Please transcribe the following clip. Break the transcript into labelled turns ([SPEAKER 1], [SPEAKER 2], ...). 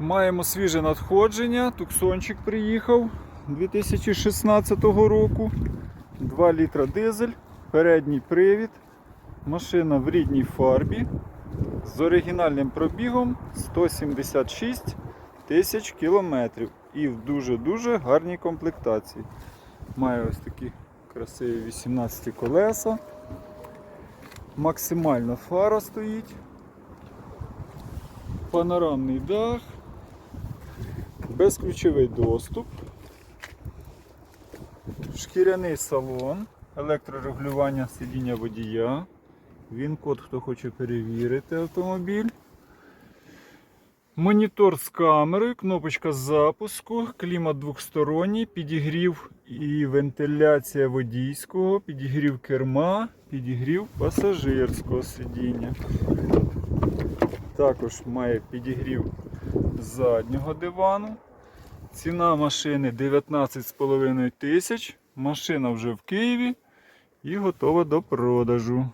[SPEAKER 1] Маємо свіже надходження. Туксончик приїхав 2016 року. 2 літра дизель, передній привід. Машина в рідній фарбі з оригінальним пробігом 176 тисяч кілометрів і в дуже-дуже гарній комплектації. Має ось такі красиві 18 колеса. Максимальна фара стоїть. Панорамний дах. Безключовий доступ. Шкіряний салон, електрорегулювання сидіння водія. Він код, хто хоче перевірити автомобіль. Монітор з камерою, кнопочка запуску, клімат двохсторонній, підігрів і вентиляція водійського, підігрів керма, підігрів пасажирського сидіння. Також має підігрів заднього дивану. Ціна машини 19,5 тисяч. Машина вже в Києві і готова до продажу.